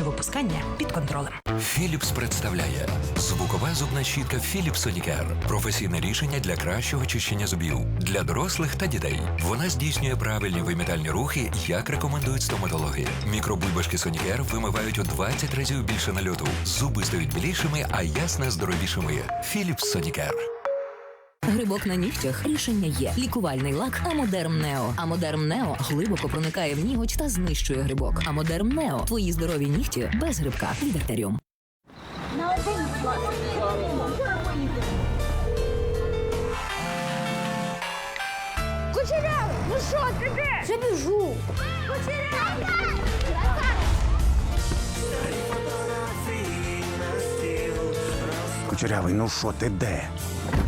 Мочевипускання під контролем. Philips представляє звукова зубна щітка Philips Sonicare. Професійне рішення для кращого чищення зубів для дорослих та дітей. Вона здійснює правильні вимітальні рухи, як рекомендують стоматологи. Мікробульбашки Sonicare вимивають у 20 разів більше нальоту. Зуби стають білішими, а ясна здоровішими. Philips Sonicare. Грибок на нігтях рішення є. Лікувальний лак Амодерм Нео. Амодерм Нео глибоко проникає в ніготь та знищує грибок. Амодерм Нео. Твої здорові нігті без грибка. Від артеріум. Кучерявий, ну що ти де? Вже біжу. Кучерявий! Кучерявий, ну що ти де?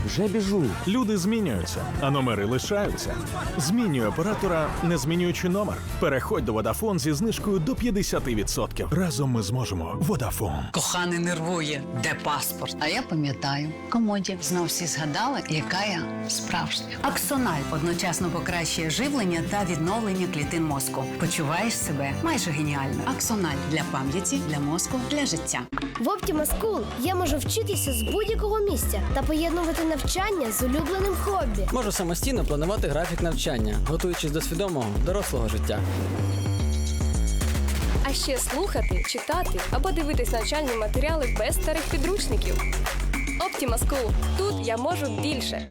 Вже біжу. Люди змінюються, а номери лишаються. Змінюй оператора, не змінюючи номер. Переходь до Vodafone зі знижкою до 50%. Разом ми зможемо. Vodafone. Коханий нервує, де паспорт? А я пам'ятаю, комоді знов всі згадали, яка я справжня. Аксональ одночасно покращує живлення та відновлення клітин мозку. Почуваєш себе майже геніально. Аксональ для пам'яті, для мозку, для життя. В Optima School я можу вчитися з будь-якого місця та поєднувати навчання з улюбленим хобі. Можу самостійно планувати графік навчання, готуючись до свідомого дорослого життя. А ще слухати, читати або дивитись навчальні матеріали без старих підручників. Optima School. Тут я можу більше.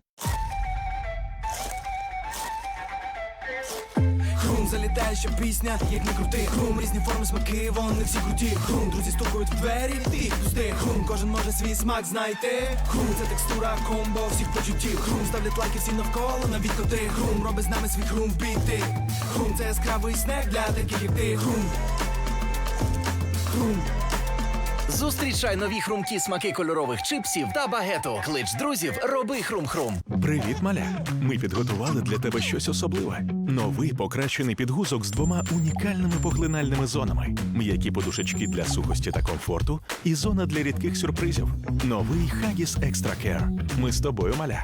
Залітає ще пісня, як не крути Хрум, різні форми смаки, вони всі круті. Хрум, друзі стукають в двері, ти пусти. Хрум, кожен може свій смак знайти. Хрум, це текстура, комбо всіх почуттів. Хрум, ставлять лайки всі навколо, навіть коти. Хрум, роби з нами свій хрум біти Хрум, це яскравий снег для таких як ти. Хрум. Хрум Зустрічай нові хрумкі смаки кольорових чипсів та багету. Клич друзів, роби хрум-хрум. Привіт, маля. Ми підготували для тебе щось особливе. Новий покращений підгузок з двома унікальними поглинальними зонами: м'які подушечки для сухості та комфорту, і зона для рідких сюрпризів. Новий Хагіс Extra Care. Ми з тобою, маля.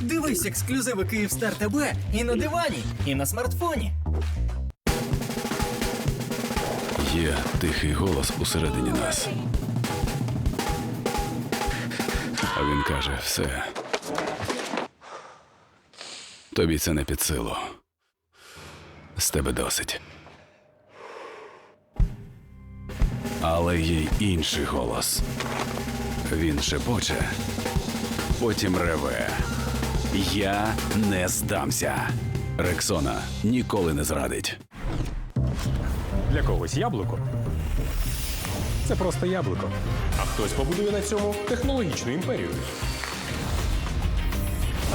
Дивись ексклюзиви Київстар ТБ і на дивані, і на смартфоні. Є тихий голос усередині нас. А він каже: все. Тобі це не під силу. З тебе досить. Але є інший голос. Він шепоче, потім реве. Я не здамся. Рексона ніколи не зрадить. Для когось яблуко. Це просто яблуко. А хтось побудує на цьому технологічну імперію.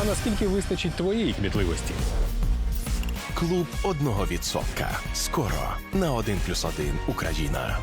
А наскільки вистачить твоєї кмітливості? Клуб одного відсотка. Скоро на 1 плюс 1 Україна.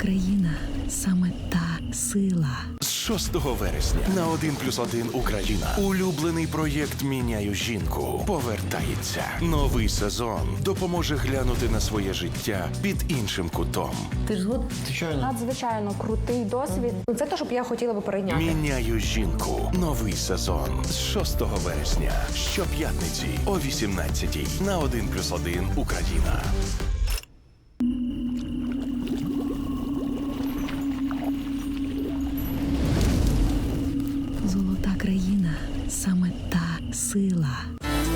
Країна саме та сила. З 6 вересня на 1 плюс 1 Україна. Улюблений проєкт Міняю жінку повертається. Новий сезон допоможе глянути на своє життя під іншим кутом. Ти ж згод? Надзвичайно крутий досвід. Це те, щоб я хотіла би перейняти. Міняю жінку. Новий сезон з 6 вересня. Щоп'ятниці о 18 на 1 плюс 1 Україна.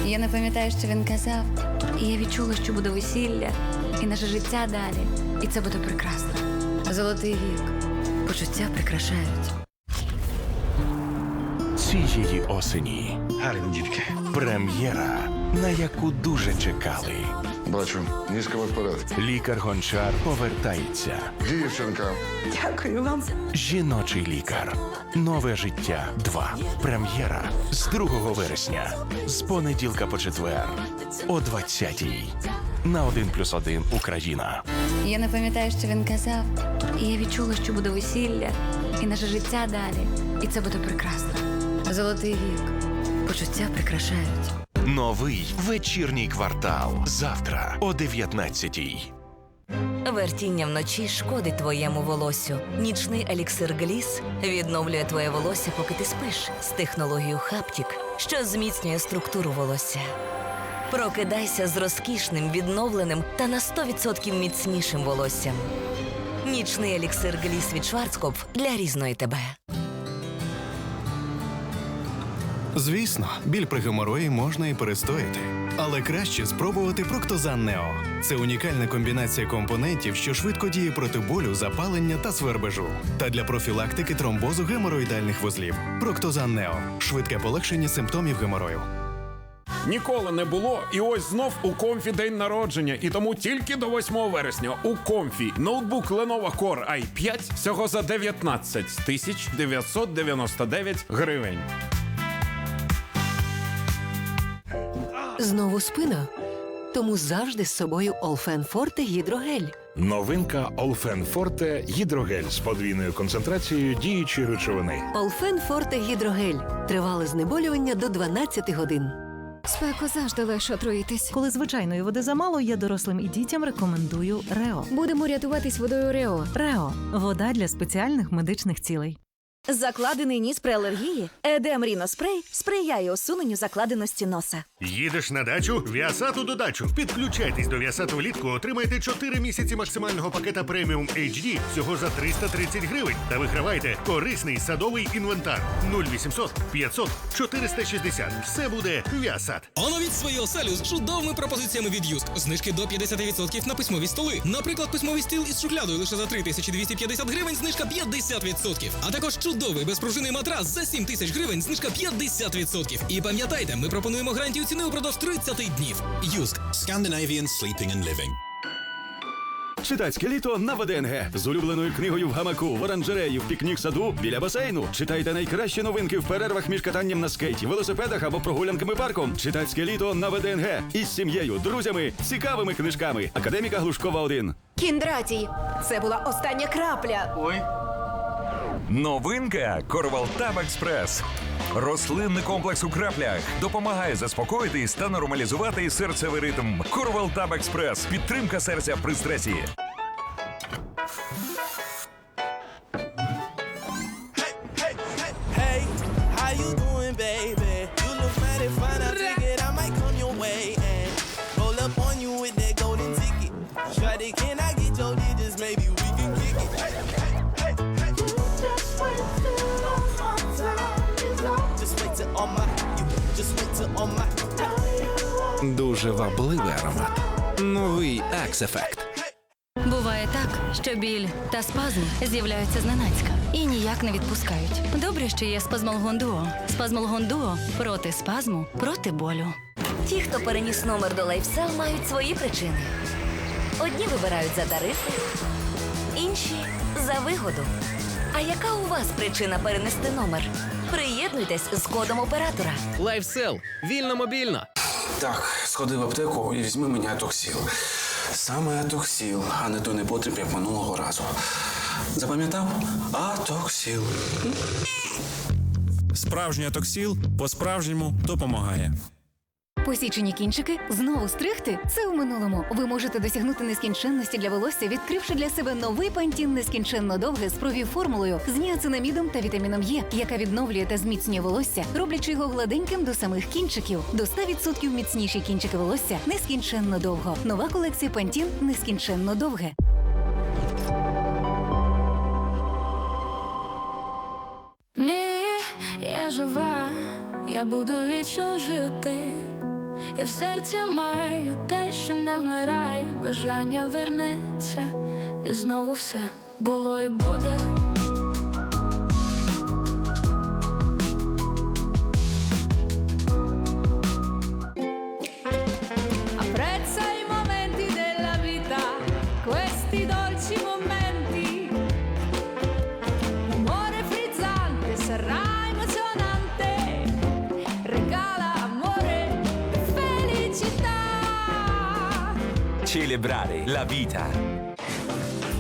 Я не пам'ятаю, що він казав. І я відчула, що буде весілля, і наше життя далі. І це буде прекрасно. Золотий вік. Почуття прикрашають. Цієї осені. Гарні дітки. Прем'єра на яку дуже чекали. Бачу, ніжками вперед. Лікар Гончар повертається. Дівчинка. Дякую вам. Жіночий лікар. Нове життя 2. Прем'єра з 2 вересня. З понеділка по четвер. О 20-й. На 1 плюс 1 Україна. Я не пам'ятаю, що він казав. І я відчула, що буде весілля, і наше життя далі. І це буде прекрасно. Золотий вік. Почуття прикрашають. Новий вечірній квартал. Завтра о 19-й. Вертіння вночі шкодить твоєму волоссю. Нічний еліксир Гліс відновлює твоє волосся, поки ти спиш з технологією Хаптік, що зміцнює структуру волосся. Прокидайся з розкішним, відновленим та на 100% міцнішим волоссям. Нічний еліксир Гліс від Шварцкопф для різної тебе. Звісно, біль при геморої можна і перестояти. Але краще спробувати Проктозан Нео. Це унікальна комбінація компонентів, що швидко діє проти болю, запалення та свербежу. Та для профілактики тромбозу геморроїдальних вузлів. Проктозан Нео швидке полегшення симптомів геморою. Ніколи не було, і ось знов у комфі день народження, і тому тільки до 8 вересня у комфі ноутбук Lenovo Core i5 всього за 19 тисяч 999 гривень. Знову спина. Тому завжди з собою Олфен Форте гідрогель. Новинка Олфен Форте гідрогель з подвійною концентрацією діючої речовини. Олфен Форте гідрогель. Тривале знеболювання до 12 годин. Спеку завжди легше отруїтись. Коли звичайної води замало, я дорослим і дітям рекомендую Рео. Будемо рятуватись водою Рео. Рео вода для спеціальних медичних цілей. Закладений ніс при алергії. Едем Ріноспрей сприяє усуненню закладеності носа. Їдеш на дачу? Віасату додачу. Підключайтесь до Віасату влітку, отримайте 4 місяці максимального пакета преміум HD всього за 330 гривень. Та вигравайте корисний садовий інвентар 0800 500 460. Все буде Віасат. Оновіть свої оселю з чудовими пропозиціями від Юст. Знижки до 50% на письмові столи. Наприклад, письмовий стіл із шухлядою лише за 3250 гривень, знижка 50%. А також чудовий безпружинний матрас за 7 тисяч гривень, знижка 50%. І пам'ятайте, ми пропонуємо гарантію ціни упродовж 30 днів. Юск. Scandinavian Sleeping and Living. Читацьке літо на ВДНГ з улюбленою книгою в гамаку, в оранжереї, в пікнік саду біля басейну. Читайте найкращі новинки в перервах між катанням на скейті, велосипедах або прогулянками парком. Читацьке літо на ВДНГ із сім'єю, друзями, цікавими книжками. Академіка Глушкова 1. Кіндратій. Це була остання крапля. Ой. Новинка Корвалтаб Експрес. Рослинний комплекс у краплях допомагає заспокоїтись та нормалізувати серцевий ритм. Корвалтаб Експрес. Підтримка серця при стресі. Дуже вабливий аромат. Новий Axe-Effect. Буває так, що біль та спазм з'являються зненацька і ніяк не відпускають. Добре, що є спазмолгон дуо. Спазмолгон дуо проти спазму, проти болю. Ті, хто переніс номер до лайфсел, мають свої причини. Одні вибирають за тарифи, інші за вигоду. А яка у вас причина перенести номер? Приєднуйтесь з кодом оператора. Лайфсел. Вільно мобільно. Так, сходи в аптеку і візьми мені атоксіл. Саме атоксіл, а не той непотріб, як минулого разу. Запам'ятав? Атоксіл. Справжній атоксіл по-справжньому допомагає. Посічені кінчики знову стригти? Це у минулому. Ви можете досягнути нескінченності для волосся, відкривши для себе новий пантін нескінченно довге з провів формулою з ніацинамідом та вітаміном Е, яка відновлює та зміцнює волосся, роблячи його гладеньким до самих кінчиків. До 100% міцніші кінчики волосся нескінченно довго. Нова колекція пантін нескінченно довге. Ні, я жива, я буду вічно жити. Я в серці маю те, що не вмирає, бажання вернеться, і знову все було і буде. Celebrare la vita.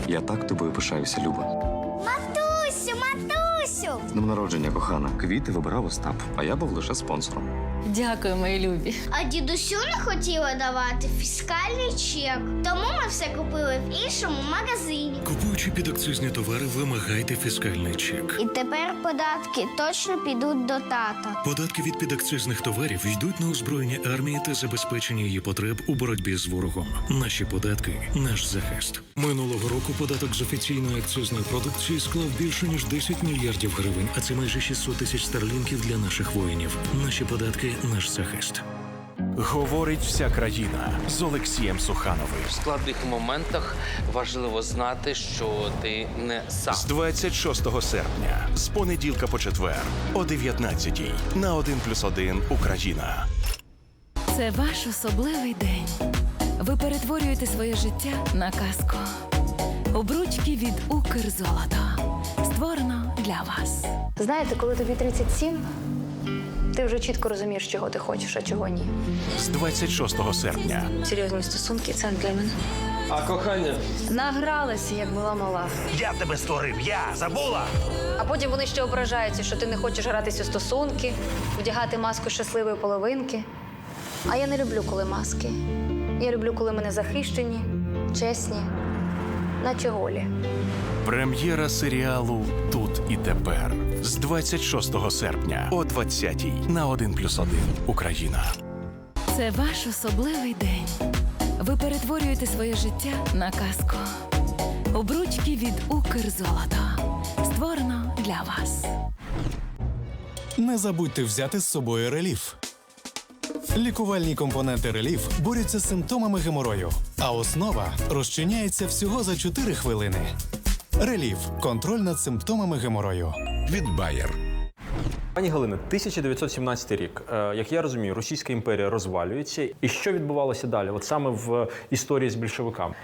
Я так тобою пишаюся, Люба. Матусю, матусю! З днем народження, кохана. Квіти вибирав Остап, а я був лише спонсором. Дякую, мої любі. А дідусю не хотіли давати фіскальний чек, тому ми все купили в іншому магазині. Купуючи підакцизні товари, вимагайте фіскальний чек. І тепер податки точно підуть до тата. Податки від підакцизних товарів йдуть на озброєння армії та забезпечення її потреб у боротьбі з ворогом. Наші податки наш захист. Минулого року податок з офіційної акцизної продукції склав більше ніж 10 мільярдів гривень, а це майже 600 тисяч старлінків для наших воїнів. Наші податки наш захист. Говорить вся країна з Олексієм Сухановим. В складних моментах важливо знати, що ти не сам. З 26 серпня, з понеділка по четвер, о 19-й на 1+,1 Україна. Це ваш особливий день. Ви перетворюєте своє життя на казку. Обручки від Укрзолота. Створено для вас. Знаєте, коли тобі 37, ти вже чітко розумієш, чого ти хочеш, а чого ні. З 26 серпня Серйозні стосунки це не для мене. А кохання? Награлася, як була мала. Я тебе створив, я забула. А потім вони ще ображаються, що ти не хочеш гратися у стосунки, вдягати маску щасливої половинки. А я не люблю, коли маски. Я люблю, коли мене захищені, чесні, наче голі. Прем'єра серіалу Тут і тепер з 26 серпня о 20-й на 1+,1 Україна. Це ваш особливий день. Ви перетворюєте своє життя на казку. Обручки від Укрзолота. Створено для вас. Не забудьте взяти з собою реліф. Лікувальні компоненти реліф борються з симптомами геморою, а основа розчиняється всього за 4 хвилини. Реліф контроль над симптомами геморою. Від Bayer. Пані Галина, 1917 рік. Е, Як я розумію, Російська імперія розвалюється. І що відбувалося далі? От саме в історії з більшовиками.